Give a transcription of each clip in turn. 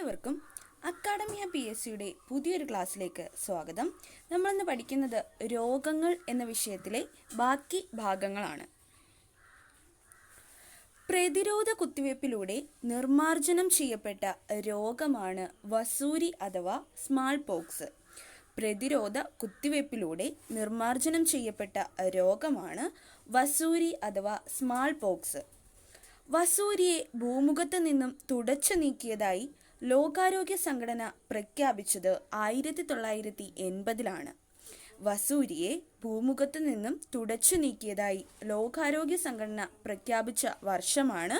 ഏവർക്കും academia P S സിയുടെ പുതിയൊരു ക്ലാസ്സിലേക്ക് സ്വാഗതം. നമ്മളിന്ന് പഠിക്കുന്നത് രോഗങ്ങൾ എന്ന വിഷയത്തിലെ ബാക്കി ഭാഗങ്ങളാണ്. പ്രതിരോധ കുത്തിവയ്പ്പിലൂടെ നിർമ്മാർജനം ചെയ്യപ്പെട്ട രോഗമാണ് വസൂരി അഥവാ സ്മാൾ പോക്സ്. പ്രതിരോധ കുത്തിവയ്പ്പിലൂടെ നിർമ്മാർജനം ചെയ്യപ്പെട്ട രോഗമാണ് വസൂരി അഥവാ സ്മാൾ പോക്സ്. വസൂരിയെ ഭൂമുഖത്ത് നിന്നും തുടച്ചു നീക്കിയതായി ലോകാരോഗ്യ സംഘടന പ്രഖ്യാപിച്ചത് ആയിരത്തി തൊള്ളായിരത്തി എൺപതിലാണ് വസൂരിയെ ഭൂമുഖത്ത് നിന്നും തുടച്ചു നീക്കിയതായി ലോകാരോഗ്യ സംഘടന പ്രഖ്യാപിച്ച വർഷമാണ്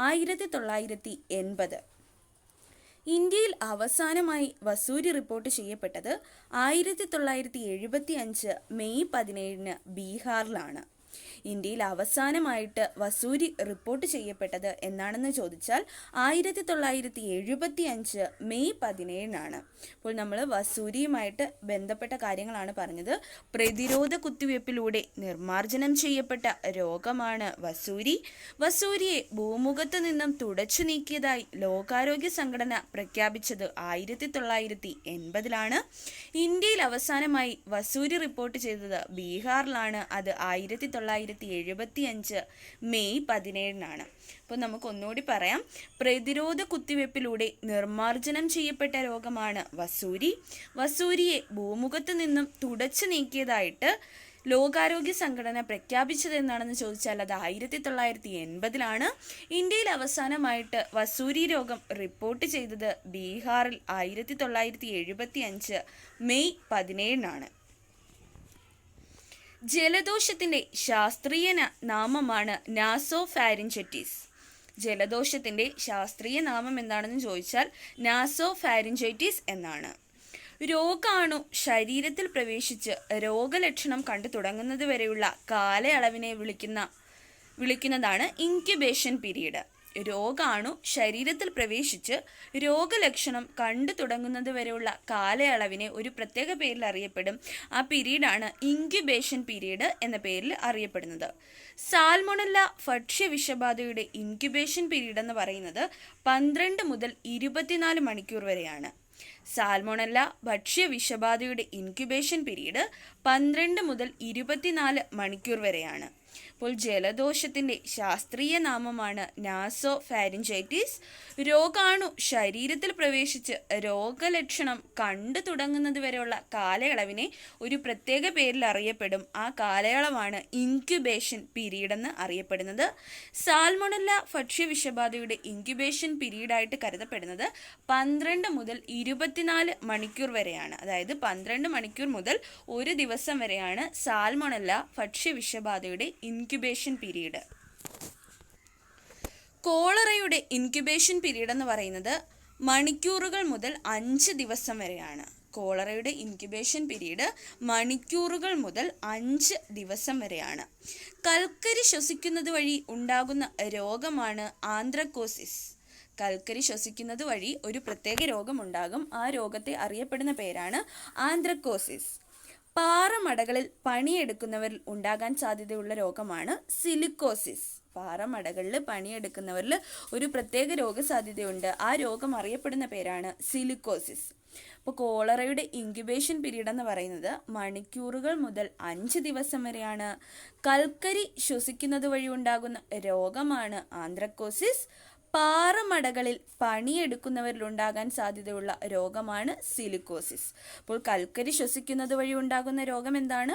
ആയിരത്തി തൊള്ളായിരത്തി എൺപത് ഇന്ത്യയിൽ അവസാനമായി വസൂരി റിപ്പോർട്ട് ചെയ്യപ്പെട്ടത് ആയിരത്തി തൊള്ളായിരത്തി എഴുപത്തി അഞ്ച് മെയ് പതിനേഴിന് ബീഹാറിലാണ്. ഇന്ത്യയിൽ അവസാനമായിട്ട് വസൂരി റിപ്പോർട്ട് ചെയ്യപ്പെട്ടത് എന്നാണെന്ന് ചോദിച്ചാൽ ആയിരത്തി തൊള്ളായിരത്തി എഴുപത്തി അഞ്ച് മെയ് പതിനേഴിനാണ്. അപ്പോൾ നമ്മൾ വസൂരിയുമായിട്ട് ബന്ധപ്പെട്ട കാര്യങ്ങളാണ് പറഞ്ഞത്. പ്രതിരോധ കുത്തിവയ്പ്പിലൂടെ നിർമ്മാർജനം ചെയ്യപ്പെട്ട രോഗമാണ് വസൂരി. വസൂരിയെ ഭൂമുഖത്ത് നിന്നും തുടച്ചു നീക്കിയതായി ലോകാരോഗ്യ സംഘടന പ്രഖ്യാപിച്ചത് ആയിരത്തി തൊള്ളായിരത്തി എൺപതിലാണ് ഇന്ത്യയിൽ അവസാനമായി വസൂരി റിപ്പോർട്ട് ചെയ്തത് ബീഹാറിലാണ്. അത് ആയിരത്തി തൊള്ളായിരത്തി എഴുപത്തി അഞ്ച് മെയ് പതിനേഴിനാണ്. അപ്പോൾ നമുക്ക് ഒന്നുകൂടി പറയാം. പ്രതിരോധ കുത്തിവെപ്പിലൂടെ നിർമ്മാർജനം ചെയ്യപ്പെട്ട രോഗമാണ് വസൂരി. വസൂരിയെ ഭൂമുഖത്ത് നിന്നും തുടച്ചു നീക്കിയതായിട്ട് ലോകാരോഗ്യ സംഘടന പ്രഖ്യാപിച്ചത് എന്നാണെന്ന് ചോദിച്ചാൽ അത് ആയിരത്തി തൊള്ളായിരത്തി എൺപതിലാണ് ഇന്ത്യയിൽ അവസാനമായിട്ട് വസൂരി രോഗം റിപ്പോർട്ട് ചെയ്തത് ബീഹാറിൽ ആയിരത്തി തൊള്ളായിരത്തി എഴുപത്തി അഞ്ച് മെയ് പതിനേഴിനാണ്. ജലദോഷത്തിന്റെ ശാസ്ത്രീയ നാമമാണ് നാസോ ജലദോഷത്തിന്റെ ശാസ്ത്രീയ നാമം എന്താണെന്ന് ചോദിച്ചാൽ നാസോ ഫാരിഞ്ചൈറ്റിസ് എന്നാണ്. രോഗാണു ശരീരത്തിൽ പ്രവേശിച്ച് രോഗലക്ഷണം കണ്ടു തുടങ്ങുന്നത് വരെയുള്ള കാലയളവിനെ വിളിക്കുന്ന വിളിക്കുന്നതാണ് ഇൻക്യുബേഷൻ പീരീഡ്. രോഗാണു ശരീരത്തിൽ പ്രവേശിച്ച് രോഗലക്ഷണം കണ്ടു തുടങ്ങുന്നത് വരെയുള്ള കാലയളവിനെ ഒരു പ്രത്യേക പേരിൽ അറിയപ്പെടും. ആ പീരീഡാണ് ഇൻക്യുബേഷൻ പീരീഡ് എന്ന പേരിൽ അറിയപ്പെടുന്നത്. സാൽമൊണല്ല ഭക്ഷ്യ വിഷബാധയുടെ ഇൻക്യുബേഷൻ പീരീഡ് എന്ന് പറയുന്നത് പന്ത്രണ്ട് മുതൽ ഇരുപത്തിനാല് മണിക്കൂർ വരെയാണ്. സാൽമോണല്ല ഭക്ഷ്യ വിഷബാധയുടെ ഇൻക്യുബേഷൻ പീരീഡ് പന്ത്രണ്ട് മുതൽ ഇരുപത്തിനാല് മണിക്കൂർ വരെയാണ്. അപ്പോൾ ജലദോഷത്തിന്റെ ശാസ്ത്രീയ നാമമാണ് നാസോ ഫാരിഞ്ചൈറ്റിസ് രോഗാണു ശരീരത്തിൽ പ്രവേശിച്ച് രോഗലക്ഷണം കണ്ടു തുടങ്ങുന്നത് വരെയുള്ള കാലയളവിനെ ഒരു പ്രത്യേക പേരിൽ അറിയപ്പെടും. ആ കാലയളവാണ് ഇൻക്യുബേഷൻ പീരീഡ് എന്ന് അറിയപ്പെടുന്നത്. സാൽമൊണല്ല ഭക്ഷ്യ വിഷബാധയുടെ ഇൻക്യുബേഷൻ പീരീഡായിട്ട് കരുതപ്പെടുന്നത് പന്ത്രണ്ട് മുതൽ ഇരുപത്തിനാല് മണിക്കൂർ വരെയാണ്. അതായത് പന്ത്രണ്ട് മണിക്കൂർ മുതൽ ഒരു ദിവസം വരെയാണ് സാൽമൊണല്ല ഭക്ഷ്യ വിഷബാധയുടെ ഇൻക്യുബേഷൻ പീരീഡ്. കോളറയുടെ ഇൻക്യുബേഷൻ പീരീഡ് എന്ന് പറയുന്നത് മണിക്കൂറുകൾ മുതൽ അഞ്ച് ദിവസം വരെയാണ്. കോളറയുടെ ഇൻക്യുബേഷൻ പീരീഡ് മണിക്കൂറുകൾ മുതൽ അഞ്ച് ദിവസം വരെയാണ്. കൽക്കരി ശ്വസിക്കുന്നത് വഴി ഉണ്ടാകുന്ന രോഗമാണ് ആന്ത്രക്കോസിസ്. കൽക്കരി ശ്വസിക്കുന്നത് വഴി ഒരു പ്രത്യേക രോഗമുണ്ടാകും. ആ രോഗത്തെ അറിയപ്പെടുന്ന പേരാണ് ആന്ത്രക്കോസിസ്. പാറമടകളിൽ പണിയെടുക്കുന്നവരിൽ ഉണ്ടാകാൻ സാധ്യതയുള്ള രോഗമാണ് സിലിക്കോസിസ്. പാറമടകളിൽ പണിയെടുക്കുന്നവരിൽ ഒരു പ്രത്യേക രോഗസാധ്യതയുണ്ട്. ആ രോഗം അറിയപ്പെടുന്ന പേരാണ് സിലിക്കോസിസ്. അപ്പോൾ കോളറയുടെ ഇൻക്യുബേഷൻ പീരീഡ് എന്ന് പറയുന്നത് മണിക്കൂറുകൾ മുതൽ അഞ്ച് ദിവസം വരെയാണ്. കൽക്കരി ശ്വസിക്കുന്നത് വഴി ഉണ്ടാകുന്ന രോഗമാണ് ആന്ത്രക്കോസിസ്. പാറമടകളിൽ പണിയെടുക്കുന്നവരിൽ ഉണ്ടാകാൻ സാധ്യതയുള്ള രോഗമാണ് സിലിക്കോസിസ്. അപ്പോൾ കൽക്കരി ശ്വസിക്കുന്നത് വഴി ഉണ്ടാകുന്ന രോഗം എന്താണ്?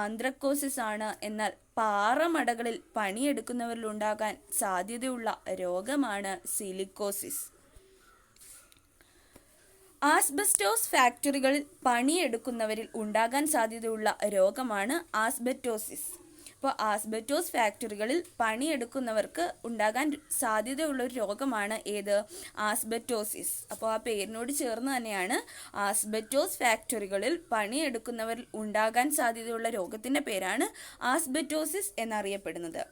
ആന്ത്രക്കോസിസ് ആണ്. എന്നാൽ പാറമടകളിൽ പണിയെടുക്കുന്നവരിൽ ഉണ്ടാകാൻ സാധ്യതയുള്ള രോഗമാണ് സിലിക്കോസിസ്. ആസ്ബസ്റ്റോസ് ഫാക്ടറികളിൽ പണിയെടുക്കുന്നവരിൽ ഉണ്ടാകാൻ സാധ്യതയുള്ള രോഗമാണ് ആസ്ബറ്റോസിസ്. അപ്പോൾ ആസ്ബറ്റോസ് ഫാക്ടറികളിൽ പണിയെടുക്കുന്നവർക്ക് ഉണ്ടാകാൻ സാധ്യതയുള്ള ഒരു രോഗമാണ് ഏത്? ആസ്ബറ്റോസിസ് അപ്പോൾ ആ പേരിനോട് ചേർന്ന് തന്നെയാണ് ആസ്ബറ്റോസ് ഫാക്ടറികളിൽ പണിയെടുക്കുന്നവരിൽ ഉണ്ടാകാൻ സാധ്യതയുള്ള രോഗത്തിന്റെ പേരാണ് ആസ്ബറ്റോസിസ് എന്നറിയപ്പെടുന്നത്.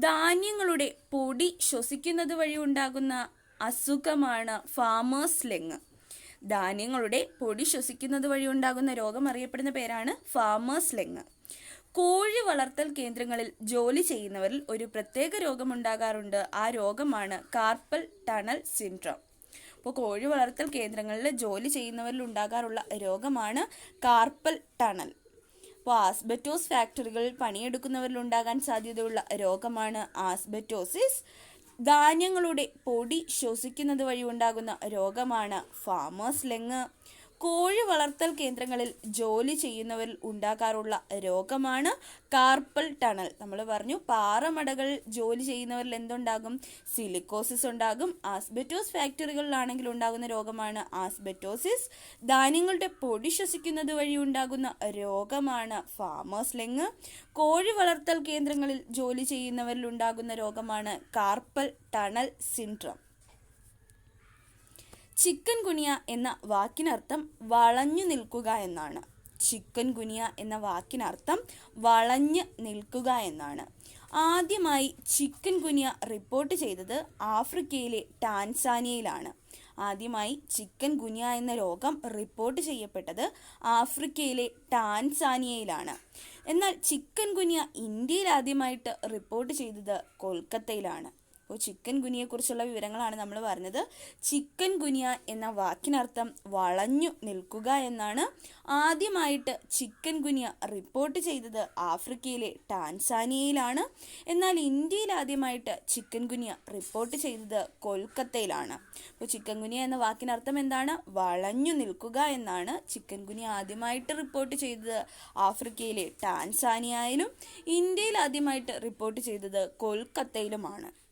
ധാന്യങ്ങളുടെ പൊടി ശ്വസിക്കുന്നത് വഴി ഉണ്ടാകുന്ന അസുഖമാണ് ഫാമേഴ്സ് ലെങ് ധാന്യങ്ങളുടെ പൊടി ശ്വസിക്കുന്നത് വഴി ഉണ്ടാകുന്ന രോഗം അറിയപ്പെടുന്ന പേരാണ് ഫാമേഴ്സ് ലെങ് കോഴി വളർത്തൽ കേന്ദ്രങ്ങളിൽ ജോലി ചെയ്യുന്നവരിൽ ഒരു പ്രത്യേക രോഗമുണ്ടാകാറുണ്ട്. ആ രോഗമാണ് കാർപ്പൽ ടണൽ സിൻഡ്രോം. അപ്പോൾ കോഴി വളർത്തൽ കേന്ദ്രങ്ങളിൽ ജോലി ചെയ്യുന്നവരിൽ ഉണ്ടാകാറുള്ള രോഗമാണ് കാർപ്പൽ ടണൽ. അപ്പോൾ ആസ്ബറ്റോസ് ഫാക്ടറികളിൽ പണിയെടുക്കുന്നവരിൽ ഉണ്ടാകാൻ സാധ്യതയുള്ള രോഗമാണ് ആസ്ബറ്റോസിസ്. ധാന്യങ്ങളുടെ പൊടി ശ്വസിക്കുന്നത് വഴി ഉണ്ടാകുന്ന രോഗമാണ് ഫാമേഴ്സ് ലെങ് കോഴി വളർത്തൽ കേന്ദ്രങ്ങളിൽ ജോലി ചെയ്യുന്നവരിൽ ഉണ്ടാകാറുള്ള രോഗമാണ് കാർപ്പൽ ടണൽ. നമ്മൾ പറഞ്ഞു പാറമടകൾ ജോലി ചെയ്യുന്നവരിൽ എന്തുണ്ടാകും? സിലിക്കോസിസ് ഉണ്ടാകും. ആസ്ബറ്റോസ് ഫാക്ടറികളിലാണെങ്കിൽ ഉണ്ടാകുന്ന രോഗമാണ് ആസ്ബെറ്റോസിസ്. ധാന്യങ്ങളുടെ പൊടി ശ്വസിക്കുന്നത് വഴി ഉണ്ടാകുന്ന രോഗമാണ് ഫാമേഴ്സ് ലെങ് കോഴി വളർത്തൽ കേന്ദ്രങ്ങളിൽ ജോലി ചെയ്യുന്നവരിൽ ഉണ്ടാകുന്ന രോഗമാണ് carpal tunnel syndrome. Chikungunya എന്ന വാക്കിനർത്ഥം വളഞ്ഞു നിൽക്കുക എന്നാണ്. ചിക്കൻ ഗുനിയ എന്ന വാക്കിനർത്ഥം വളഞ്ഞ് നിൽക്കുക എന്നാണ്. ആദ്യമായി ചിക്കൻ ഗുനിയ റിപ്പോർട്ട് ചെയ്തത് ആഫ്രിക്കയിലെ ടാൻസാനിയയിലാണ്. ആദ്യമായി ചിക്കൻ ഗുനിയ എന്ന രോഗം റിപ്പോർട്ട് ചെയ്യപ്പെട്ടത് ആഫ്രിക്കയിലെ ടാൻസാനിയയിലാണ്. എന്നാൽ ചിക്കൻ ഗുനിയ ഇന്ത്യയിൽ ആദ്യമായിട്ട് റിപ്പോർട്ട് ചെയ്തത് കൊൽക്കത്തയിലാണ്. അപ്പോൾ ചിക്കൻ ഗുനിയെക്കുറിച്ചുള്ള വിവരങ്ങളാണ് നമ്മൾ പറഞ്ഞത്. ചിക്കൻ ഗുനിയ എന്ന വാക്കിനർത്ഥം വളഞ്ഞു നിൽക്കുക എന്നാണ്. ആദ്യമായിട്ട് ചിക്കൻ ഗുനിയ റിപ്പോർട്ട് ചെയ്തത് ആഫ്രിക്കയിലെ ടാൻസാനിയയിലാണ്. എന്നാൽ ഇന്ത്യയിൽ ആദ്യമായിട്ട് ചിക്കൻ ഗുനിയ റിപ്പോർട്ട് ചെയ്തത് കൊൽക്കത്തയിലാണ്. അപ്പോൾ ചിക്കൻ ഗുനിയ എന്ന വാക്കിനർത്ഥം എന്താണ്? വളഞ്ഞു നിൽക്കുക എന്നാണ്. ചിക്കൻ ഗുനിയ ആദ്യമായിട്ട് റിപ്പോർട്ട് ചെയ്തത് ആഫ്രിക്കയിലെ ടാൻസാനിയയിലും ഇന്ത്യയിൽ ആദ്യമായിട്ട് റിപ്പോർട്ട് ചെയ്തത് കൊൽക്കത്തയിലുമാണ്.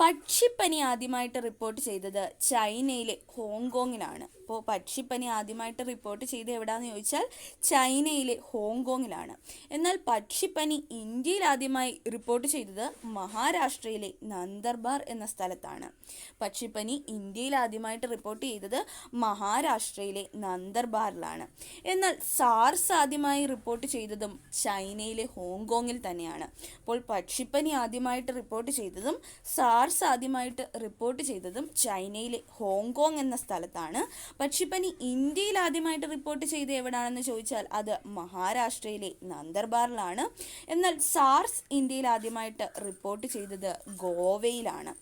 പക്ഷിപ്പനി ആദ്യമായിട്ട് റിപ്പോർട്ട് ചെയ്തത് ചൈനയിലെ ഹോങ്കോങ്ങിലാണ് അപ്പോൾ പക്ഷിപ്പനി ആദ്യമായിട്ട് റിപ്പോർട്ട് ചെയ്ത് എവിടെയാണെന്ന് ചോദിച്ചാൽ ചൈനയിലെ ഹോങ്കോങ്ങിലാണ്. എന്നാൽ പക്ഷിപ്പനി ഇന്ത്യയിൽ ആദ്യമായി റിപ്പോർട്ട് ചെയ്തത് മഹാരാഷ്ട്രയിലെ നന്ദർബാർ എന്ന സ്ഥലത്താണ്. പക്ഷിപ്പനി ഇന്ത്യയിൽ ആദ്യമായിട്ട് റിപ്പോർട്ട് ചെയ്തത് മഹാരാഷ്ട്രയിലെ നന്ദർബാറിലാണ്. എന്നാൽ സാർസ് ആദ്യമായി റിപ്പോർട്ട് ചെയ്തതും ചൈനയിലെ ഹോങ്കോങ്ങിൽ തന്നെയാണ്. അപ്പോൾ പക്ഷിപ്പനി ആദ്യമായിട്ട് റിപ്പോർട്ട് ചെയ്തതും സാർസ് ആദ്യമായിട്ട് റിപ്പോർട്ട് ചെയ്തതും ചൈനയിലെ ഹോങ്കോങ് എന്ന സ്ഥലത്താണ് പക്ഷിപ്പനി ഇന്ത്യയിൽ ആദ്യമായിട്ട് റിപ്പോർട്ട് ചെയ്ത് എവിടാണെന്ന് ചോദിച്ചാൽ അത് മഹാരാഷ്ട്രയിലെ നന്ദർബാറിലാണ്. എന്നാൽ സാർസ് ഇന്ത്യയിൽ ആദ്യമായിട്ട് റിപ്പോർട്ട് ചെയ്തത് ഗോവയിലാണ്.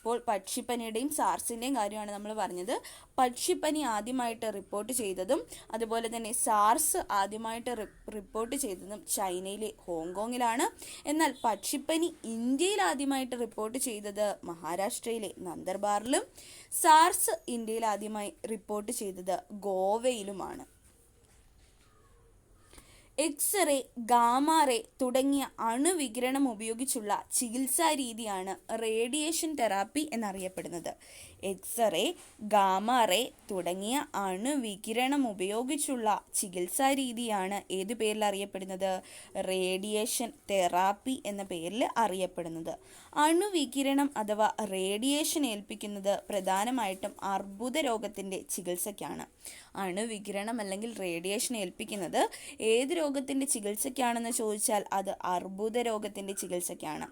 അപ്പോൾ പക്ഷിപ്പനിയുടെയും സാർസിന്റെയും കാര്യമാണ് നമ്മൾ പറഞ്ഞത്. പക്ഷിപ്പനി ആദ്യമായിട്ട് റിപ്പോർട്ട് ചെയ്തതും അതുപോലെ തന്നെ സാർസ് ആദ്യമായിട്ട് റിപ്പോർട്ട് ചെയ്തതും ചൈനയിലെ ഹോങ്കോങ്ങിലാണ്. എന്നാൽ പക്ഷിപ്പനി ഇന്ത്യയിൽ ആദ്യമായിട്ട് റിപ്പോർട്ട് ചെയ്തത് മഹാരാഷ്ട്രയിലെ നന്ദർബാറിലും സാർസ് ഇന്ത്യയിൽ ആദ്യമായി റിപ്പോർട്ട് ചെയ്തത് ഗോവയിലുമാണ്. എക്സ്റേ ഗാമാറേ തുടങ്ങിയ അണുവികിരണം ഉപയോഗിച്ചുള്ള ചികിത്സാ രീതിയാണ് റേഡിയേഷൻ തെറാപ്പി എന്നറിയപ്പെടുന്നത്. എക്സ്റേ ഗാമാറേ തുടങ്ങിയ അണുവികിരണം ഉപയോഗിച്ചുള്ള ചികിത്സാ രീതിയാണ് ഏത് പേരിൽ അറിയപ്പെടുന്നത്? റേഡിയേഷൻ തെറാപ്പി എന്ന പേരിൽ അറിയപ്പെടുന്നത്. അണുവികിരണം അഥവാ റേഡിയേഷൻ ഏൽപ്പിക്കുന്നത് പ്രധാനമായിട്ടും അർബുദ രോഗത്തിന്റെ ചികിത്സയ്ക്കാണ്. അണുവികിരണം അല്ലെങ്കിൽ റേഡിയേഷൻ ഏൽപ്പിക്കുന്നത് ഏത് രോഗത്തിന്റെ ചികിത്സയ്ക്കാണെന്ന് ചോദിച്ചാൽ അത് അർബുദ രോഗത്തിന്റെ ചികിത്സയ്ക്കാണ്.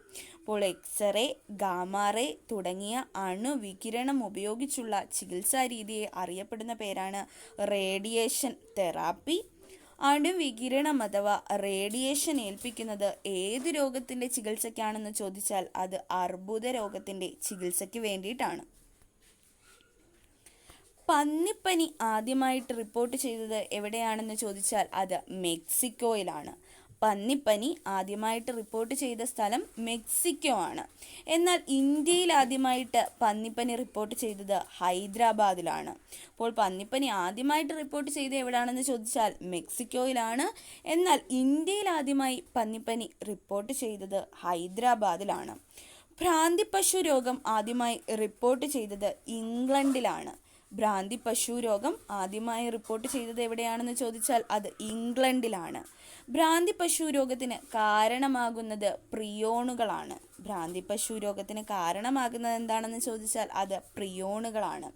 അപ്പോൾ എക്സ്റേ ഗാമാറേ തുടങ്ങിയ അണുവികിരണം ഉപയോഗിച്ചുള്ള ചികിത്സാ രീതിയെ അറിയപ്പെടുന്ന പേരാണ് റേഡിയേഷൻ തെറാപ്പി. അണുവികിരണം അഥവാ റേഡിയേഷൻ ഏൽപ്പിക്കുന്നത് ഏത് രോഗത്തിന്റെ ചികിത്സയ്ക്കാണെന്ന് ചോദിച്ചാൽ അത് അർബുദ രോഗത്തിന്റെ ചികിത്സയ്ക്ക് വേണ്ടിയിട്ടാണ്. പന്നിപ്പനി ആദ്യമായിട്ട് റിപ്പോർട്ട് ചെയ്തത് എവിടെയാണെന്ന് ചോദിച്ചാൽ അത് മെക്സിക്കോയിലാണ്. പന്നിപ്പനി ആദ്യമായിട്ട് റിപ്പോർട്ട് ചെയ്ത സ്ഥലം മെക്സിക്കോ ആണ് എന്നാൽ ഇന്ത്യയിൽ ആദ്യമായിട്ട് പന്നിപ്പനി റിപ്പോർട്ട് ചെയ്തത് ഹൈദരാബാദിലാണ്. അപ്പോൾ പന്നിപ്പനി ആദ്യമായിട്ട് റിപ്പോർട്ട് ചെയ്ത് എവിടെയാണെന്ന് ചോദിച്ചാൽ മെക്സിക്കോയിലാണ്. എന്നാൽ ഇന്ത്യയിൽ ആദ്യമായി പന്നിപ്പനി റിപ്പോർട്ട് ചെയ്തത് ഹൈദരാബാദിലാണ്. ഭ്രാന്തി പശു രോഗം ആദ്യമായി റിപ്പോർട്ട് ചെയ്തത് ഇംഗ്ലണ്ടിലാണ്. ഭ്രാന്തി പശു രോഗം ആദ്യമായി റിപ്പോർട്ട് ചെയ്തത് എവിടെയാണെന്ന് ചോദിച്ചാൽ അത് ഇംഗ്ലണ്ടിലാണ്. ഭ്രാന്തി പശു രോഗത്തിന് കാരണമാകുന്നത് പ്രിയോണുകളാണ് ഭ്രാന്തി പശു രോഗത്തിന് കാരണമാകുന്നത് എന്താണെന്ന് ചോദിച്ചാൽ അത് പ്രിയോണുകളാണ്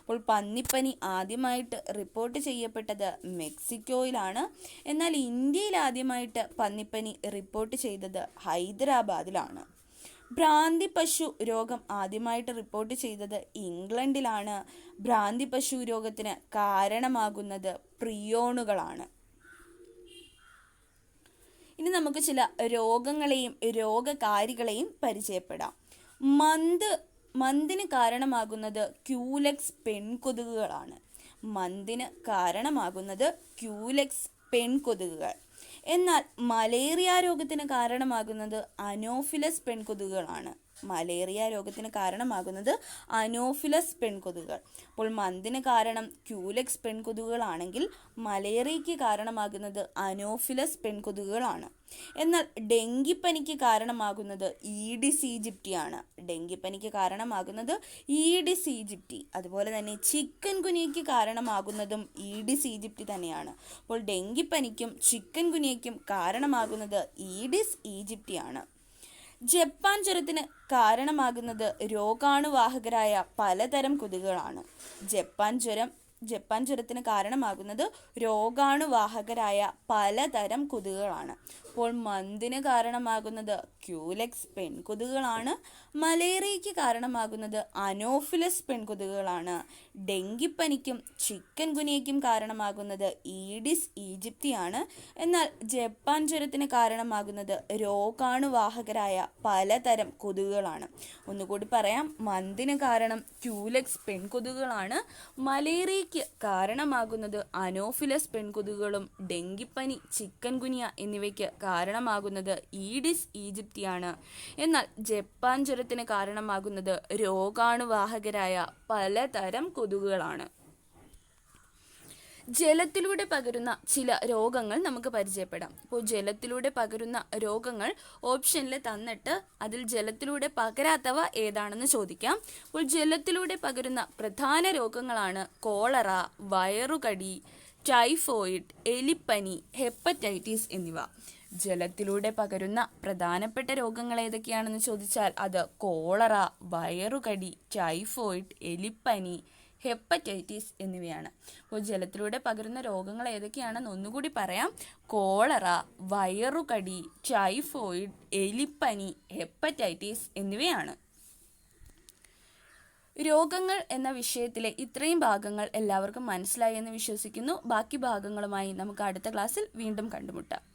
അപ്പോൾ പന്നിപ്പനി ആദ്യമായിട്ട് റിപ്പോർട്ട് ചെയ്യപ്പെട്ടത് മെക്സിക്കോയിലാണ്. എന്നാൽ ഇന്ത്യയിൽ ആദ്യമായിട്ട് പന്നിപ്പനി റിപ്പോർട്ട് ചെയ്തത് ഹൈദരാബാദിലാണ്. ഭ്രാന്തി പശു രോഗം ആദ്യമായിട്ട് റിപ്പോർട്ട് ചെയ്തത് ഇംഗ്ലണ്ടിലാണ്. ഭ്രാന്തി പശു രോഗത്തിന് കാരണമാകുന്നത് പ്രിയോണുകളാണ്. ഇനി നമുക്ക് ചില രോഗങ്ങളെയും രോഗകാരികളെയും പരിചയപ്പെടാം. മന്ത് മന്തിന് കാരണമാകുന്നത് ക്യൂലെക്സ് പെൺകൊതുകുകളാണ്. മന്തിന് കാരണമാകുന്നത് ക്യൂലെക്സ് പെൺകൊതുകുകൾ. എന്നാൽ മലേറിയ രോഗത്തിന് കാരണമാകുന്നത് അനോഫിലസ് പെൺകൊതുകുകളാണ് മലേറിയ രോഗത്തിന് കാരണമാകുന്നത് അനോഫിലസ് പെൺകൊതുകുകൾ. അപ്പോൾ മന്തിന് കാരണം ക്യൂലെക്സ് പെൺകൊതുകുകളാണെങ്കിൽ മലേറിയയ്ക്ക് കാരണമാകുന്നത് അനോഫിലസ് പെൺകൊതുകുകളാണ്. എന്നാൽ ഡെങ്കിപ്പനിക്ക് കാരണമാകുന്നത് ഈഡിസ് ഈജിപ്റ്റിയാണ് ഡെങ്കിപ്പനിക്ക് കാരണമാകുന്നത് ഈഡിസ് ഈജിപ്റ്റി അതുപോലെ തന്നെ ചിക്കൻ കുനിയയ്ക്ക് കാരണമാകുന്നതും ഈഡിസ് ഈജിപ്റ്റി തന്നെയാണ്. അപ്പോൾ ഡെങ്കിപ്പനിക്കും ചിക്കൻ കുനിയയ്ക്കും കാരണമാകുന്നത് ഈഡിസ് ഈജിപ്റ്റിയാണ് ജപ്പാൻ ജ്വരത്തിന് കാരണമാകുന്നത് രോഗാണുവാഹകരായ പലതരം കൊതുകുകളാണ്. ജപ്പാൻ ജ്വരം ജപ്പാൻ ജ്വരത്തിന് കാരണമാകുന്നത് രോഗാണുവാഹകരായ പലതരം കൊതുകുകളാണ്. അപ്പോൾ മന്തിന് കാരണമാകുന്നത്. ക്യൂലെക്സ് പെൺകൊതുകുകളാണ് മലേറിയയ്ക്ക് കാരണമാകുന്നത് അനോഫിലസ് പെൺകൊതുകുകളാണ് ഡെങ്കിപ്പനിക്കും ചിക്കൻ ഗുനിയയ്ക്കും കാരണമാകുന്നത് ഈഡിസ് ഈജിപ്തിയാണ്. എന്നാൽ ജപ്പാൻ ജ്വരത്തിന് കാരണമാകുന്നത് രോഗാണുവാഹകരായ പലതരം കൊതുകുകളാണ്. ഒന്നുകൂടി പറയാം മന്തിന് കാരണം ക്യൂലെക്സ് പെൺകൊതുകുകളാണ് മലേറിയയ്ക്ക് കാരണമാകുന്നത് അനോഫിലസ് പെൺകൊതുകുകളും ഡെങ്കിപ്പനി ചിക്കൻ ഗുനിയ എന്നിവയ്ക്ക് കാരണമാകുന്നത് ഈഡിസ് ഈജിപ്തിയാണ്. എന്നാൽ ജപ്പാൻ ജ്വരത്തിന് കാരണമാകുന്നത് രോഗാണുവാഹകരായ പലതരം കൊതുകുകളാണ്. ജലത്തിലൂടെ പകരുന്ന ചില രോഗങ്ങൾ നമുക്ക് പരിചയപ്പെടാം. ഇപ്പോൾ ജലത്തിലൂടെ പകരുന്ന രോഗങ്ങൾ ഓപ്ഷനിൽ തന്നിട്ട് അതിൽ ജലത്തിലൂടെ പകരാത്തവ ഏതാണെന്ന് ചോദിക്കാം. അപ്പോൾ ജലത്തിലൂടെ പകരുന്ന പ്രധാന രോഗങ്ങളാണ് കോളറ വയറുകടി ടൈഫോയിഡ് എലിപ്പനി ഹെപ്പറ്റൈറ്റിസ് എന്നിവ. ജലത്തിലൂടെ പകരുന്ന പ്രധാനപ്പെട്ട രോഗങ്ങൾ ഏതൊക്കെയാണെന്ന് ചോദിച്ചാൽ അത് കോളറ വയറുകടി ടൈഫോയിഡ് എലിപ്പനി ഹെപ്പറ്റൈറ്റിസ് എന്നിവയാണ്. അപ്പോൾ ജലത്തിലൂടെ പകരുന്ന രോഗങ്ങൾ ഏതൊക്കെയാണെന്ന് ഒന്നുകൂടി പറയാം. കോളറ വയറുകടി ടൈഫോയിഡ് എലിപ്പനി ഹെപ്പറ്റൈറ്റിസ് എന്നിവയാണ്. രോഗങ്ങൾ എന്ന വിഷയത്തിലെ ഇത്രയും ഭാഗങ്ങൾ എല്ലാവർക്കും മനസ്സിലായി എന്ന് വിശ്വസിക്കുന്നു. ബാക്കി ഭാഗങ്ങളുമായി നമുക്ക് അടുത്ത ക്ലാസ്സിൽ വീണ്ടും കണ്ടുമുട്ടാം.